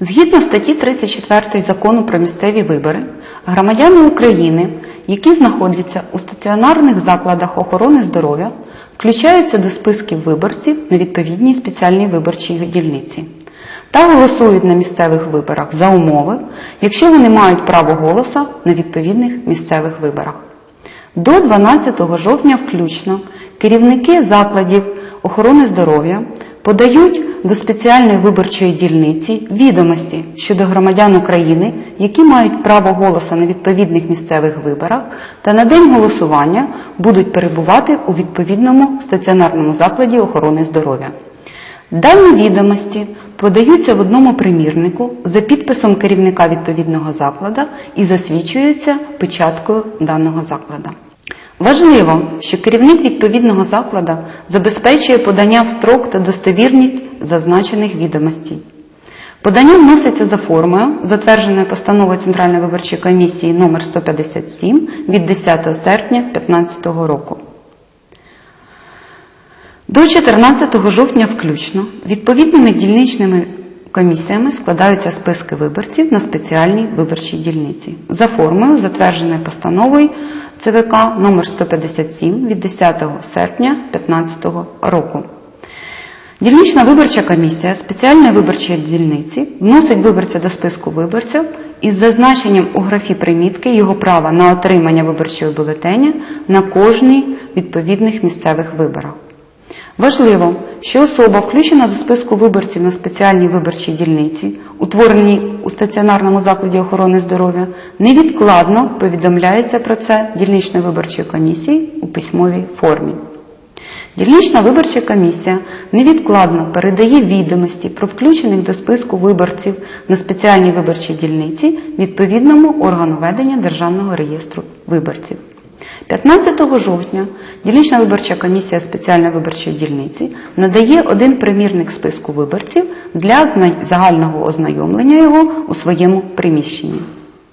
Згідно статті 34 Закону про місцеві вибори, громадяни України, які знаходяться у стаціонарних закладах охорони здоров'я, включаються до списків виборців на відповідній спеціальній виборчій дільниці та голосують на місцевих виборах за умови, якщо вони мають право голоса на відповідних місцевих виборах. До 12 жовтня включно керівники закладів охорони здоров'я подають до спеціальної виборчої дільниці відомості щодо громадян України, які мають право голоса на відповідних місцевих виборах та на день голосування будуть перебувати у відповідному стаціонарному закладі охорони здоров'я. Дані відомості подаються в одному примірнику за підписом керівника відповідного закладу і засвідчуються печаткою даного закладу. Важливо, що керівник відповідного закладу забезпечує подання в строк та достовірність зазначених відомостей. Подання вноситься за формою, затвердженою постановою Центральної виборчої комісії номер 157 від 10 серпня 2015 року. До 14 жовтня включно відповідними дільничними комісіями складаються списки виборців на спеціальній виборчій дільниці за формою, затвердженою постановою ЦВК номер 157 від 10 серпня 2015 року. Дільнична виборча комісія спеціальної виборчої дільниці вносить виборця до списку виборців із зазначенням у графі примітки його права на отримання виборчого бюлетеня на кожній відповідних місцевих виборах. Важливо, що особа, включена до списку виборців на спеціальній виборчій дільниці, утвореній у стаціонарному закладі охорони здоров'я, невідкладно повідомляється про це дільничної виборчої комісії у письмовій формі. Дільнична виборча комісія невідкладно передає відомості про включених до списку виборців на спеціальній виборчій дільниці відповідному органу ведення Державного реєстру виборців. 15 жовтня дільнична виборча комісія спеціальної виборчої дільниці надає один примірник списку виборців для загального ознайомлення його у своєму приміщенні.